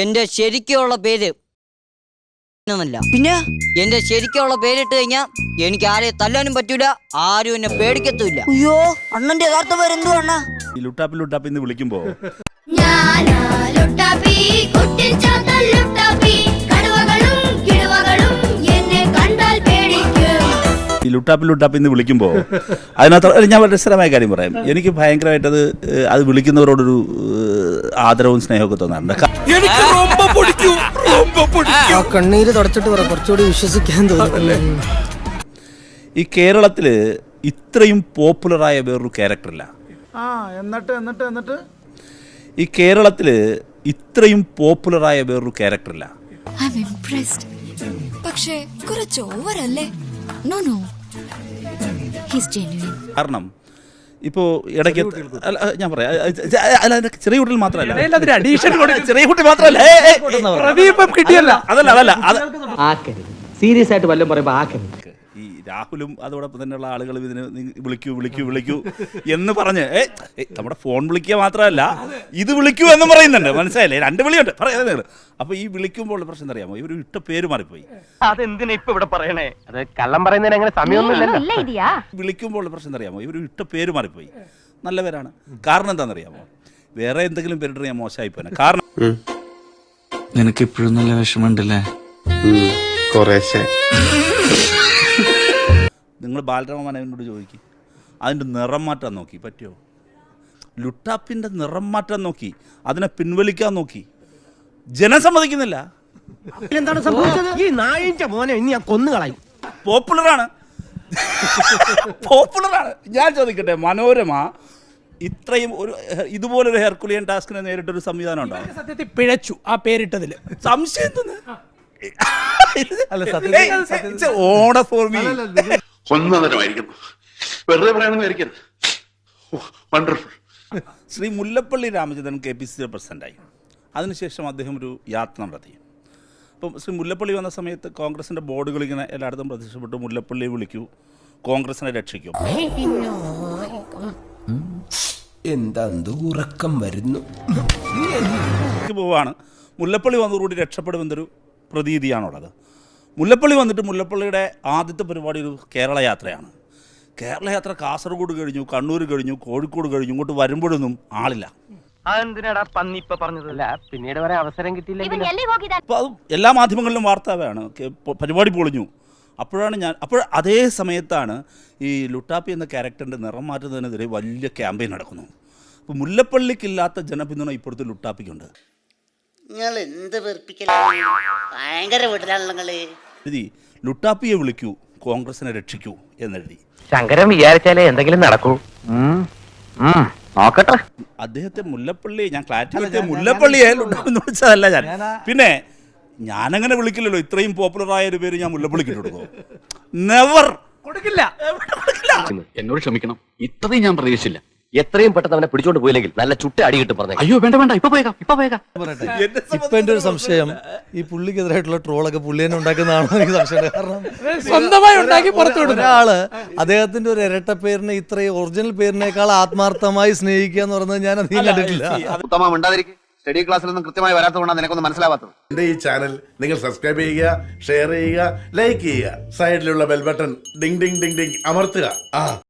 എന്റെ ശരിക്കുള്ള പേര് പിന്നെ? എന്റെ ശരിക്കുള്ള പേരിട്ട് കഴിഞ്ഞാ എനിക്ക് ആരെയും തല്ലാനും പറ്റൂല ആരും എന്നെ പേടിക്കത്തുമില്ല. അയ്യോ അണ്ണന്റെ യഥാർത്ഥ പേരെന്തോ അണ്ണ ഈ ലുട്ടാപ്പി ലുട്ടാപ്പി എന്ന് വിളിക്കുമ്പോൾ ഞാനാ ലുട്ടാപ്പി കുട്ടിച്ചാത്ത ലുട്ടാപ്പി. കടുവകളും കിടുവകളും എന്നെ കണ്ടാൽ പേടിക്കും. ഈ ലുട്ടാപ്പി ലുട്ടാപ്പി എന്ന് വിളിക്കുമ്പോൾ അതിനകത്ത് ഞാൻ വളരെ രസകരമായ കാര്യം പറയാം. എനിക്ക് ഭയങ്കരമായിട്ടത് അത് വിളിക്കുന്നവരോടൊരു ആദരവും സ്നേഹമൊക്കെ തോന്നാറുണ്ട്. ക- ആ കണ്ണീര് തുടച്ചിട്ട് പറ കുറച്ചുകൂടി വിശ്വസിക്കാൻ തോന്നുന്നു. ഈ കേരളത്തിൽ ഇത്രയും പോപ്പുലറായ വേറൊരു ക്യാരക്ടറില്ല. ആ എന്നിട്ട് എന്നിട്ട് എന്നിട്ട്? ഈ കേരളത്തിൽ ഇത്രയും പോപ്പുലറായ വേറൊരു ക്യാരക്ടറില്ല. ഐ എം ഇംപ്രസ്ഡ് പക്ഷേ കുറച്ച് അല്ലേ? നോ നോ ഹിസ് ജെന്യുവൻ കാരണം ഇപ്പോൾ ഇടയ്ക്ക് അല്ല, ഞാൻ പറയാം. അല്ല, അല്ല അതിന്റെ ചെറിയ കുട്ടികൾ മാത്രമല്ല. അഡീഷൻ ചെറിയ കുട്ടി മാത്രമല്ല. ഏയ്, ഏയ്, അതല്ല അതല്ല അത് സീരിയസ് ആയിട്ട് വല്ലതും പറയുമ്പോ ആക്കരുത്. രാഹുലും അതോടൊപ്പം തന്നെയുള്ള ആളുകൾ ഇതിന് വിളിക്കൂ വിളിക്കൂ വിളിക്കൂ എന്ന് പറഞ്ഞ്. ഏ ഏ, നമ്മുടെ ഫോൺ വിളിക്കുക മാത്രമല്ല ഇത് വിളിക്കൂ എന്ന് പറയുന്നുണ്ട്. മനസ്സിലായില്ലേ? രണ്ട് വിളിയുണ്ട്. പറയുന്നത് അപ്പൊ ഈ വിളിക്കുമ്പോൾ പ്രശ്നം എന്താ അറിയാമോ? ഇവർ ഇട്ട പേര് മാറിപ്പോയി. അതെന്തിനാ ഇപ്പൊ ഇവിടെ പറയണേ? അത് കള്ളം പറയുന്നതിന് അങ്ങനെ സമയമൊന്നുമില്ല വിളിക്കുമ്പോൾ പ്രശ്നം എന്താ അറിയാമോ? ഇവർ ഇട്ട പേര് മാറിപ്പോയി. നല്ല പേരാണ് കാരണം എന്താണെന്നറിയാമോ വേറെ എന്തെങ്കിലും പേരിട്ട് ഞാൻ മോശമായി പോനെ കാരണം നിനക്ക് ഇപ്പോഴും നല്ല വിഷമമുണ്ടല്ലേ? കുറേശ്ശെ. നിങ്ങൾ ബാലരാമനോട് മനോനോട് ചോദിക്കും. അതിന്റെ നിറം മാറ്റാൻ നോക്കി പറ്റുമോ ലുട്ടാപ്പിന്റെ നിറം മാറ്റാൻ നോക്കി അതിനെ പിൻവലിക്കാൻ നോക്കി. ജനം സമ്മതിക്കുന്നില്ല. എന്താണ് സംഭവിച്ചത്? ഈ നായിന്റെ മോനെ ഇനി ഞാൻ കൊന്നുകളയും പോപ്പുലറാണ്. പോപ്പുലറാണ്. ഞാൻ ചോദിക്കട്ടെ മനോരമ ഇത്രയും ഒരു ഇതുപോലൊരു ഹെർക്കുലിയൻ ടാസ്കിനെ നേരിട്ടൊരു സംവിധാനം ഉണ്ടോ? സത്യത്തിൽ പിഴച്ചു ആ പേരിട്ടതിൽ സംശയം തോന്നുന്നു ഓണ ഫോർമി ഒന്നതരമായിരിക്കുന്നു വെറുതെ പറയണമെന്ന് wonderful Shri Mullappally Ramachandran K P C C പ്രസിഡന്റായി അതിനുശേഷം അദ്ദേഹം ഒരു യാത്ര നടത്തി. അപ്പം ശ്രീ മുല്ലപ്പള്ളി വന്ന സമയത്ത് കോൺഗ്രസിന്റെ ബോർഡുകൾ ഇങ്ങനെ എല്ലായിടത്തും പ്രത്യക്ഷപ്പെട്ടു. മുല്ലപ്പള്ളി വിളിക്കൂ. കോൺഗ്രസിനെ രക്ഷിക്കൂ. എന്താ ഉറക്കം വരുന്നു? പോവാണ്. മുല്ലപ്പള്ളി വന്നതോടുകൂടി രക്ഷപ്പെടുമെന്നൊരു പ്രതീതിയാണുള്ളത്. മുല്ലപ്പള്ളി വന്നിട്ട് മുല്ലപ്പള്ളിയുടെ ആദ്യത്തെ പരിപാടി ഒരു കേരള യാത്രയാണ്. കേരള യാത്ര കാസർഗോഡ് കഴിഞ്ഞു കണ്ണൂർ കഴിഞ്ഞു കോഴിക്കോട് കഴിഞ്ഞു ഇങ്ങോട്ട് വരുമ്പോഴൊന്നും ആളില്ല. അതെന്തിനാടാ പന്നി ഇപ്പൊ പിന്നീട് വരെ അവസരം അത് എല്ലാ മാധ്യമങ്ങളിലും വാർത്താവാണ് പരിപാടി പൊളിഞ്ഞു. അപ്പോഴാണ് ഞാൻ അപ്പോൾ അതേ സമയത്താണ് ഈ ലുട്ടാപ്പി എന്ന ക്യാരക്ടറിന്റെ നിറം മാറ്റുന്നതിനെതിരെ വലിയ ക്യാമ്പയിൻ നടക്കുന്നു. അപ്പോൾ മുല്ലപ്പള്ളിക്കില്ലാത്ത ജനപിന്തുണ ഇപ്പോഴത്തെ ലുട്ടാപ്പിക്കുണ്ട്. നിങ്ങൾ എന്ത് വെറുപ്പിക്കലാണ് ഭയങ്കര വീട്ടിലാണല്ലോ നിങ്ങൾ. എഴുതി ലുട്ടാപ്പിയെ വിളിക്കൂ കോൺഗ്രസിനെ രക്ഷിക്കൂ എന്നെഴുതി. ശങ്കരൻ വിചാരിച്ചാലേ എന്തെങ്കിലും നടക്കൂ. നോക്കട്ടെ. അദ്ദേഹത്തെ മുല്ലപ്പള്ളി ഞാൻ ക്ലാരിറ്റി മുല്ലപ്പള്ളിയെ ലുട്ടാപ്പി എന്ന് വിളിച്ചതല്ല ഞാൻ. പിന്നെ ഞാനങ്ങനെ വിളിക്കില്ലല്ലോ ഇത്രയും പോപ്പുലർ ആയ ഒരു പേര് ഞാൻ മുല്ലപ്പള്ളിക്ക് ഇട്ട് കൊടുക്കും നെവർ കൊടുക്കില്ല. എന്നോട് ക്ഷമിക്കണം ഇത്രയും ഞാൻ പ്രതീക്ഷിച്ചില്ല. എത്രയും പെട്ടെന്ന് അവനെ പിടിച്ചോണ്ട് പോയില്ലെങ്കിൽ നല്ല ചുട്ട അടി കിട്ടും പറഞ്ഞു. അയ്യോ വേണ്ട വേണ്ട ഇപ്പൊ പോയേക്കാം ഇപ്പൊ പോയേക്കാം. ഇപ്പൊ എന്റെ ഒരു സംശയം ഈ പുള്ളിക്കെതിരായിട്ടുള്ള ട്രോളൊക്കെ പുള്ളി തന്നെ ഉണ്ടാക്കുന്നതാണോ എനിക്ക് സംശയം കാരണം സ്വന്തമായി ഉണ്ടാക്കി പുറത്തു വിടുന്നു. ഒരാൾ അദ്ദേഹത്തിന്റെ ഒരു ഇരട്ട പേരിനെ ഇത്രയും ഒറിജിനൽ പേരിനേക്കാൾ ആത്മാർത്ഥമായി സ്നേഹിക്കുക എന്ന് പറയുന്നത് ഞാൻ അധികം കണ്ടിട്ടില്ല. സ്റ്റഡി ക്ലാസ്സിലൊന്നും കൃത്യമായി വരാത്തതുകൊണ്ടാണ് നിനക്കൊന്നും മനസ്സിലാവാത്തത്. എന്റെ ഈ ചാനൽ നിങ്ങൾ സബ്സ്ക്രൈബ് ചെയ്യുക ഷെയർ ചെയ്യുക ലൈക്ക് ചെയ്യുക. സൈഡിലുള്ള bell button ding ding ding ding അമർത്തുക. ആ.